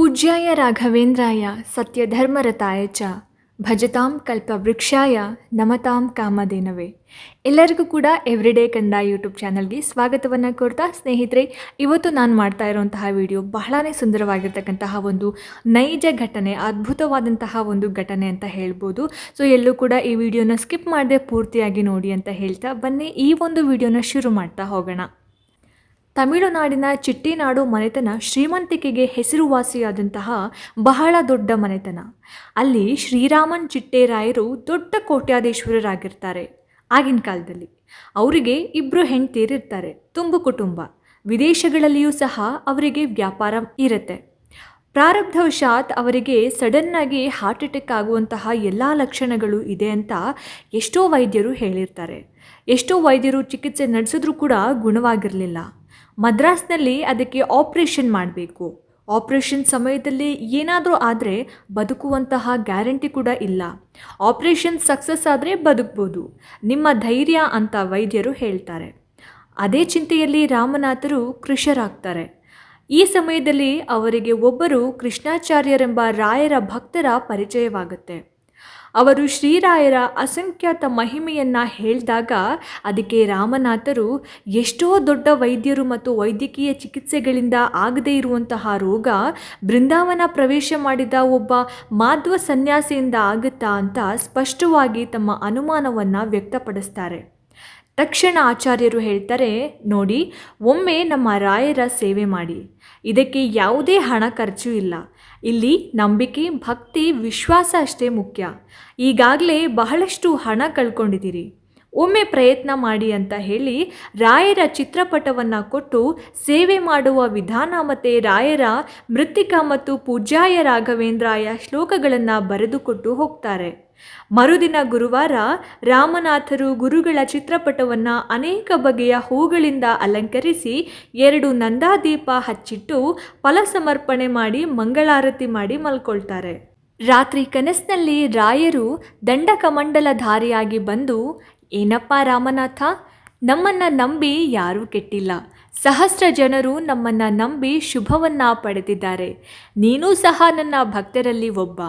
ಪೂಜ್ಯಾಯ ರಾಘವೇಂದ್ರಾಯ ಸತ್ಯಧರ್ಮರತಾಯ ಚ ಭಜತಾಂ ಕಲ್ಪವೃಕ್ಷಾಯ ನಮತಾಂ ಕಾಮಧೇನವೇ. ಎಲ್ಲರಿಗೂ ಕೂಡ ಎವ್ರಿಡೇ ಕಂದ ಯೂಟ್ಯೂಬ್ ಚಾನಲ್ಗೆ ಸ್ವಾಗತವನ್ನು ಕೊಡ್ತಾ ಸ್ನೇಹಿತರೆ, ಇವತ್ತು ನಾನು ಮಾಡ್ತಾ ಇರುವಂತಹ ವಿಡಿಯೋ ಬಹಳನೇ ಸುಂದರವಾಗಿರ್ತಕ್ಕಂತಹ ಒಂದು ನೈಜ ಘಟನೆ, ಅದ್ಭುತವಾದಂತಹ ಒಂದು ಘಟನೆ ಅಂತ ಹೇಳ್ಬೋದು. ಸೊ ಎಲ್ಲೂ ಕೂಡ ಈ ವಿಡಿಯೋನ ಸ್ಕಿಪ್ ಮಾಡದೆ ಪೂರ್ತಿಯಾಗಿ ನೋಡಿ ಅಂತ ಹೇಳ್ತಾ, ಬನ್ನಿ ಈ ಒಂದು ವಿಡಿಯೋನ ಶುರು ಮಾಡ್ತಾ ಹೋಗೋಣ. ತಮಿಳುನಾಡಿನ ಚಿಟ್ಟಿನಾಡು ಮನೆತನ ಶ್ರೀಮಂತಿಕೆಗೆ ಹೆಸರುವಾಸಿಯಾದಂತಹ ಬಹಳ ದೊಡ್ಡ ಮನೆತನ. ಅಲ್ಲಿ ಶ್ರೀರಾಮನ್ ಚಿಟ್ಟೇರಾಯರು ದೊಡ್ಡ ಕೋಟ್ಯಾಧೀಶ್ವರರಾಗಿರ್ತಾರೆ. ಆಗಿನ ಕಾಲದಲ್ಲಿ ಅವರಿಗೆ ಇಬ್ಬರು ಹೆಂಡ್ತೀರಿರ್ತಾರೆ, ತುಂಬು ಕುಟುಂಬ. ವಿದೇಶಗಳಲ್ಲಿಯೂ ಸಹ ಅವರಿಗೆ ವ್ಯಾಪಾರ ಇರುತ್ತೆ. ಪ್ರಾರಬ್ಧವಶಾತ್ ಅವರಿಗೆ ಸಡನ್ನಾಗಿ ಹಾರ್ಟ್ ಅಟ್ಯಾಕ್ ಆಗುವಂತಹ ಎಲ್ಲ ಲಕ್ಷಣಗಳು ಇದೆ ಅಂತ ಎಷ್ಟೋ ವೈದ್ಯರು ಹೇಳಿರ್ತಾರೆ. ಎಷ್ಟೋ ವೈದ್ಯರು ಚಿಕಿತ್ಸೆ ನಡೆಸಿದ್ರೂ ಕೂಡ ಗುಣವಾಗಿರಲಿಲ್ಲ. ಮದ್ರಾಸ್ನಲ್ಲಿ ಅದಕ್ಕೆ ಆಪ್ರೇಷನ್ ಮಾಡಬೇಕು. ಆಪ್ರೇಷನ್ ಸಮಯದಲ್ಲಿ ಏನಾದರೂ ಆದರೆ ಬದುಕುವಂತಹ ಗ್ಯಾರಂಟಿ ಕೂಡ ಇಲ್ಲ. ಆಪ್ರೇಷನ್ ಸಕ್ಸಸ್ ಆದರೆ ಬದುಕ್ಬೋದು. ನಿಮ್ಮ ಧೈರ್ಯ ಅಂತ ವೈದ್ಯರು ಹೇಳ್ತಾರೆ. ಅದೇ ಚಿಂತೆಯಲ್ಲಿ ರಾಮನಾಥರು ಕೃಷರಾಗ್ತಾರೆ. ಈ ಸಮಯದಲ್ಲಿ ಅವರಿಗೆ ಒಬ್ಬರು ಕೃಷ್ಣಾಚಾರ್ಯರೆಂಬ ರಾಯರ ಭಕ್ತರ ಪರಿಚಯವಾಗುತ್ತೆ. ಅವರು ಶ್ರೀರಾಯರ ಅಸಂಖ್ಯಾತ ಮಹಿಮೆಯನ್ನು ಹೇಳಿದಾಗ ಅದಕ್ಕೆ ರಾಮನಾಥರು ಎಷ್ಟೋ ದೊಡ್ಡ ವೈದ್ಯರು ಮತ್ತು ವೈದ್ಯಕೀಯ ಚಿಕಿತ್ಸೆಗಳಿಂದ ಆಗದೇ ಇರುವಂತಹ ರೋಗ ಬೃಂದಾವನ ಪ್ರವೇಶ ಮಾಡಿದ ಒಬ್ಬ ಮಾಧ್ವ ಸನ್ಯಾಸಿಯಿಂದ ಆಗುತ್ತಾ ಅಂತ ಸ್ಪಷ್ಟವಾಗಿ ತಮ್ಮ ಅನುಮಾನವನ್ನು ವ್ಯಕ್ತಪಡಿಸ್ತಾರೆ. ತಕ್ಷಣ ಆಚಾರ್ಯರು ಹೇಳ್ತಾರೆ, ನೋಡಿ, ಒಮ್ಮೆ ನಮ್ಮ ರಾಯರ ಸೇವೆ ಮಾಡಿ. ಇದಕ್ಕೆ ಯಾವುದೇ ಹಣ ಖರ್ಚು ಇಲ್ಲ. ಇಲ್ಲಿ ನಂಬಿಕೆ, ಭಕ್ತಿ, ವಿಶ್ವಾಸ ಅಷ್ಟೇ ಮುಖ್ಯ. ಈಗಾಗಲೇ ಬಹಳಷ್ಟು ಹಣ ಕಳ್ಕೊಂಡಿದ್ದೀರಿ. ಒಮ್ಮೆ ಪ್ರಯತ್ನ ಮಾಡಿ ಅಂತ ಹೇಳಿ ರಾಯರ ಚಿತ್ರಪಟವನ್ನು ಕೊಟ್ಟು ಸೇವೆ ಮಾಡುವ ವಿಧಾನ ಮತ್ತು ರಾಯರ ಮೃತ್ತಿಕಾ ಮತ್ತು ಪೂಜ್ಯಾಯ ರಾಘವೇಂದ್ರಾಯ ಶ್ಲೋಕಗಳನ್ನು ಬರೆದುಕೊಟ್ಟು ಹೋಗ್ತಾರೆ. ಮರುದಿನ ಗುರುವಾರ ರಾಮನಾಥರು ಗುರುಗಳ ಚಿತ್ರಪಟವನ್ನು ಅನೇಕ ಬಗೆಯ ಹೂಗಳಿಂದ ಅಲಂಕರಿಸಿ ಎರಡು ನಂದಾದೀಪ ಹಚ್ಚಿಟ್ಟು ಫಲ ಸಮರ್ಪಣೆ ಮಾಡಿ ಮಂಗಳಾರತಿ ಮಾಡಿ ಮಲ್ಕೊಳ್ತಾರೆ. ರಾತ್ರಿ ಕನಸಿನಲ್ಲಿ ರಾಯರು ದಂಡಕಮಂಡಲಧಾರಿಯಾಗಿ ಬಂದು ಏನಪ್ಪ ರಾಮನಾಥ? ನಮ್ಮನ್ನು ನಂಬಿ ಯಾರೂ ಕೆಟ್ಟಿಲ್ಲ. ಸಹಸ್ರ ಜನರು ನಮ್ಮನ್ನು ನಂಬಿ ಶುಭವನ್ನು ಪಡೆದಿದ್ದಾರೆ. ನೀನೂ ಸಹ ನನ್ನ ಭಕ್ತರಲ್ಲಿ ಒಬ್ಬ.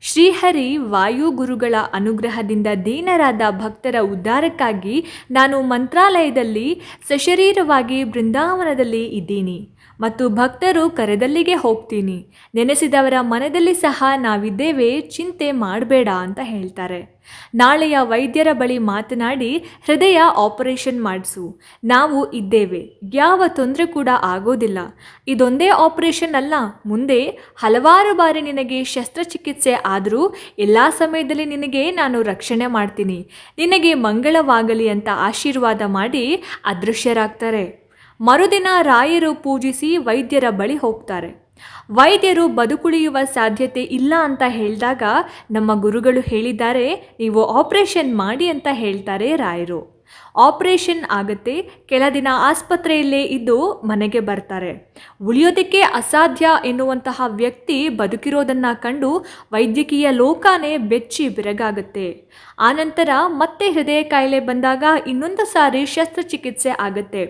ಶ್ರೀಹರಿ ವಾಯುಗುರುಗಳ ಅನುಗ್ರಹದಿಂದ ದೀನರಾದ ಭಕ್ತರ ಉದ್ಧಾರಕ್ಕಾಗಿ ನಾನು ಮಂತ್ರಾಲಯದಲ್ಲಿ ಸಶರೀರವಾಗಿ ಬೃಂದಾವನದಲ್ಲಿ ಇದ್ದೀನಿ. ಮತ್ತು ಭಕ್ತರು ಕರೆದಲ್ಲಿಗೆ ಹೋಗ್ತೀನಿ. ನೆನೆಸಿದವರ ಮನದಲ್ಲಿ ಸಹ ನಾವಿದ್ದೇವೆ, ಚಿಂತೆ ಮಾಡಬೇಡ ಅಂತ ಹೇಳ್ತಾರೆ. ನಾಳೆಯ ವೈದ್ಯರ ಬಳಿ ಮಾತನಾಡಿ ಹೃದಯ ಆಪರೇಷನ್ ಮಾಡಿಸು. ನಾವು ಇದ್ದೇವೆ. ಯಾವ ತೊಂದರೆ ಕೂಡ ಆಗೋದಿಲ್ಲ. ಇದೊಂದೇ ಆಪರೇಷನ್ ಅಲ್ಲ. ಮುಂದೆ ಹಲವಾರು ಬಾರಿ ನಿನಗೆ ಶಸ್ತ್ರಚಿಕಿತ್ಸೆ ಆದರೂ ಎಲ್ಲ ಸಮಯದಲ್ಲಿ ನಿನಗೆ ನಾನು ರಕ್ಷಣೆ ಮಾಡ್ತೀನಿ. ನಿನಗೆ ಮಂಗಳವಾಗಲಿ ಅಂತ ಆಶೀರ್ವಾದ ಮಾಡಿ ಅದೃಶ್ಯರಾಗ್ತಾರೆ. ಮರುದಿನ ರಾಯರು ಪೂಜಿಸಿ ವೈದ್ಯರ ಬಳಿ ಹೋಗ್ತಾರೆ. ವೈದ್ಯರು ಬದುಕುಳಿಯುವ ಸಾಧ್ಯತೆ ಇಲ್ಲ ಅಂತ ಹೇಳಿದಾಗ ನಮ್ಮ ಗುರುಗಳು ಹೇಳಿದ್ದಾರೆ, ನೀವು ಆಪರೇಷನ್ ಮಾಡಿ ಅಂತ ಹೇಳ್ತಾರೆ ರಾಯರು. ಆಪರೇಷನ್ ಆಗುತ್ತೆ. ಕೆಲ ದಿನ ಆಸ್ಪತ್ರೆಯಲ್ಲೇ ಇದ್ದು ಮನೆಗೆ ಬರ್ತಾರೆ. ಉಳಿಯೋದಕ್ಕೆ ಅಸಾಧ್ಯ ಎನ್ನುವಂತಹ ವ್ಯಕ್ತಿ ಬದುಕಿರೋದನ್ನು ಕಂಡು ವೈದ್ಯಕೀಯ ಲೋಕನೇ ಬೆಚ್ಚಿ ಬೆರಗಾಗುತ್ತೆ. ಆನಂತರ ಮತ್ತೆ ಹೃದಯ ಕಾಯಿಲೆ ಬಂದಾಗ ಇನ್ನೊಂದು ಸಾರಿ ಶಸ್ತ್ರಚಿಕಿತ್ಸೆ ಆಗುತ್ತೆ.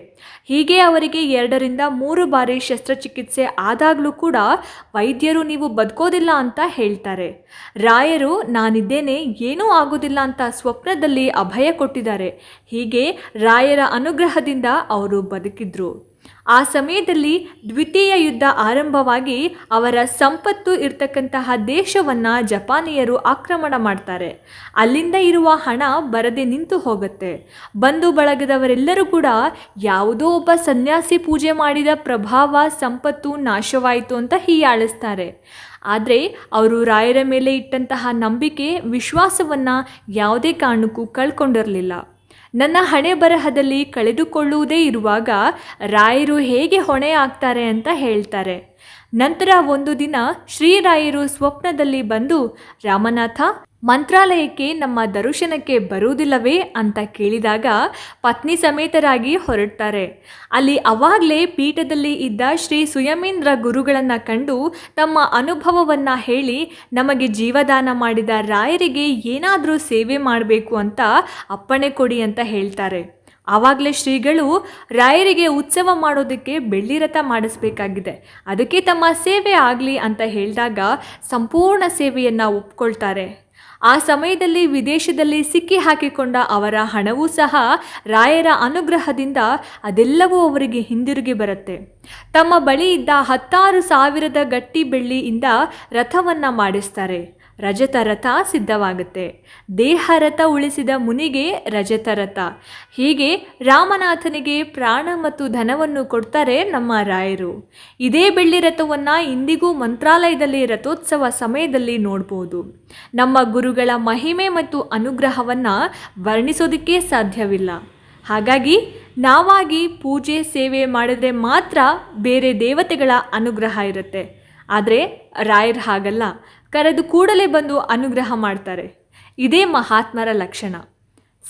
ಹೀಗೆ ಅವರಿಗೆ ಎರಡರಿಂದ ಮೂರು ಬಾರಿ ಶಸ್ತ್ರಚಿಕಿತ್ಸೆ ಆದಾಗಲೂ ಕೂಡ ವೈದ್ಯರು ನೀವು ಬದುಕೋದಿಲ್ಲ ಅಂತ ಹೇಳ್ತಾರೆ. ರಾಯರು, ನಾನಿದ್ದೇನೆ, ಏನೂ ಆಗೋದಿಲ್ಲ ಅಂತ ಸ್ವಪ್ನದಲ್ಲಿ ಅಭಯ ಕೊಟ್ಟಿದ್ದಾರೆ. ಹೀಗೆ ರಾಯರ ಅನುಗ್ರಹದಿಂದ ಅವರು ಬದುಕಿದ್ರು. ಆ ಸಮಯದಲ್ಲಿ ದ್ವಿತೀಯ ಯುದ್ಧ ಆರಂಭವಾಗಿ ಅವರ ಸಂಪತ್ತು ಇರ್ತಕ್ಕಂತಹ ದೇಶವನ್ನು ಜಪಾನಿಯರು ಆಕ್ರಮಣ ಮಾಡ್ತಾರೆ. ಅಲ್ಲಿಂದ ಇರುವ ಹಣ ಬರದೆ ನಿಂತು ಹೋಗುತ್ತೆ. ಬಂಧು ಬಳಗದವರೆಲ್ಲರೂ ಕೂಡ ಯಾವುದೋ ಒಬ್ಬ ಸನ್ಯಾಸಿ ಪೂಜೆ ಮಾಡಿದ ಪ್ರಭಾವ, ಸಂಪತ್ತು ನಾಶವಾಯಿತು ಅಂತ ಹೀಯಾಳಿಸ್ತಾರೆ. ಆದರೆ ಅವರು ರಾಯರ ಮೇಲೆ ಇಟ್ಟಂತಹ ನಂಬಿಕೆ, ವಿಶ್ವಾಸವನ್ನು ಯಾವುದೇ ಕಾರಣಕ್ಕೂ ಕಳ್ಕೊಂಡಿರಲಿಲ್ಲ. ನನ್ನ ಹಣೆ ಬರಹದಲ್ಲಿ ಕಳೆದುಕೊಳ್ಳುವುದೇ ಇರುವಾಗ ರಾಯರು ಹೇಗೆ ಹೊಣೆ ಆಗ್ತಾರೆ ಅಂತ ಹೇಳ್ತಾರೆ. ನಂತರ ಒಂದು ದಿನ ಶ್ರೀರಾಯರು ಸ್ವಪ್ನದಲ್ಲಿ ಬಂದು, ರಾಮನಾಥ ಮಂತ್ರಾಲಯಕ್ಕೆ ನಮ್ಮ ದರ್ಶನಕ್ಕೆ ಬರುವುದಿಲ್ಲವೇ ಅಂತ ಕೇಳಿದಾಗ ಪತ್ನಿ ಸಮೇತರಾಗಿ ಹೊರಡ್ತಾರೆ. ಅಲ್ಲಿ ಅವಾಗಲೇ ಪೀಠದಲ್ಲಿ ಇದ್ದ ಶ್ರೀ ಸುಯಮೇಂದ್ರ ಗುರುಗಳನ್ನು ಕಂಡು ತಮ್ಮ ಅನುಭವವನ್ನು ಹೇಳಿ ನಮಗೆ ಜೀವದಾನ ಮಾಡಿದ ರಾಯರಿಗೆ ಏನಾದರೂ ಸೇವೆ ಮಾಡಬೇಕು ಅಂತ ಅಪ್ಪಣೆ ಕೊಡಿ ಅಂತ ಹೇಳ್ತಾರೆ. ಆವಾಗಲೇ ಶ್ರೀಗಳು ರಾಯರಿಗೆ ಉತ್ಸವ ಮಾಡೋದಕ್ಕೆ ಬೆಳ್ಳಿ ರಥ ಮಾಡಿಸ್ಬೇಕಾಗಿದೆ. ಅದಕ್ಕೆ ತಮ್ಮ ಸೇವೆ ಆಗಲಿ ಅಂತ ಹೇಳಿದಾಗ ಸಂಪೂರ್ಣ ಸೇವೆಯನ್ನು ಒಪ್ಕೊಳ್ತಾರೆ. ಆ ಸಮಯದಲ್ಲಿ ವಿದೇಶದಲ್ಲಿ ಸಿಕ್ಕಿ ಹಾಕಿಕೊಂಡ ಅವರ ಹಣವೂ ಸಹ ರಾಯರ ಅನುಗ್ರಹದಿಂದ ಅದೆಲ್ಲವೂ ಅವರಿಗೆ ಹಿಂದಿರುಗಿ ಬರುತ್ತೆ. ತಮ್ಮ ಬಳಿ ಇದ್ದ ಹತ್ತಾರು ಸಾವಿರದ ಗಟ್ಟಿ ಬೆಳ್ಳಿಯಿಂದ ರಥವನ್ನು ಮಾಡಿಸ್ತಾರೆ. ರಜತ ರಥ ಸಿದ್ಧವಾಗುತ್ತೆ. ದೇಹರಥ ಉಳಿಸಿದ ಮುನಿಗೆ ರಜತರಥ. ಹೀಗೆ ರಾಮನಾಥನಿಗೆ ಪ್ರಾಣ ಮತ್ತು ಧನವನ್ನು ಕೊಡ್ತಾರೆ ನಮ್ಮ ರಾಯರು. ಇದೇ ಬೆಳ್ಳಿ ರಥವನ್ನು ಇಂದಿಗೂ ಮಂತ್ರಾಲಯದಲ್ಲಿ ರಥೋತ್ಸವ ಸಮಯದಲ್ಲಿ ನೋಡ್ಬೋದು. ನಮ್ಮ ಗುರುಗಳ ಮಹಿಮೆ ಮತ್ತು ಅನುಗ್ರಹವನ್ನು ವರ್ಣಿಸೋದಕ್ಕೆ ಸಾಧ್ಯವಿಲ್ಲ. ಹಾಗಾಗಿ ನಾವಾಗಿ ಪೂಜೆ, ಸೇವೆ ಮಾಡಿದ್ರೆ ಮಾತ್ರ ಬೇರೆ ದೇವತೆಗಳ ಅನುಗ್ರಹ ಇರುತ್ತೆ. ಆದರೆ ರಾಯರ್ ಹಾಗಲ್ಲ. ಕರೆದು ಕೂಡಲೇ ಬಂದು ಅನುಗ್ರಹ ಮಾಡ್ತಾರೆ. ಇದೇ ಮಹಾತ್ಮರ ಲಕ್ಷಣ.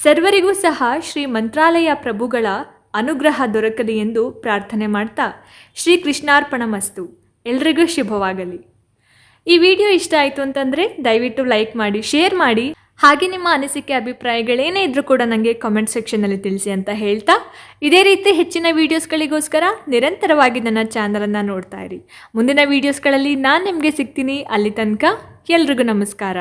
ಸರ್ವರಿಗೂ ಸಹ ಶ್ರೀ ಮಂತ್ರಾಲಯ ಪ್ರಭುಗಳ ಅನುಗ್ರಹ ದೊರಕಲಿ ಎಂದು ಪ್ರಾರ್ಥನೆ ಮಾಡ್ತಾ ಶ್ರೀ ಕೃಷ್ಣಾರ್ಪಣ ಮಸ್ತು ಎಲ್ರಿಗೂ ಶುಭವಾಗಲಿ. ಈ ವಿಡಿಯೋ ಇಷ್ಟ ಆಯಿತು ಅಂತಂದರೆ ದಯವಿಟ್ಟು ಲೈಕ್ ಮಾಡಿ, ಶೇರ್ ಮಾಡಿ ಹಾಗೆ ನಿಮ್ಮ ಅನಿಸಿಕೆ, ಅಭಿಪ್ರಾಯಗಳೇನೇ ಇದ್ರೂ ಕೂಡ ನನಗೆ ಕಾಮೆಂಟ್ ಸೆಕ್ಷನ್ನಲ್ಲಿ ತಿಳಿಸಿ ಅಂತ ಹೇಳ್ತಾ, ಇದೇ ರೀತಿ ಹೆಚ್ಚಿನ ವೀಡಿಯೋಸ್ಗಳಿಗೋಸ್ಕರ ನಿರಂತರವಾಗಿ ನನ್ನ ಚಾನಲನ್ನು ನೋಡ್ತಾ ಇರಿ. ಮುಂದಿನ ವೀಡಿಯೋಸ್ಗಳಲ್ಲಿ ನಾನು ನಿಮಗೆ ಸಿಗ್ತೀನಿ. ಅಲ್ಲಿ ತನಕ ಎಲ್ರಿಗೂ ನಮಸ್ಕಾರ.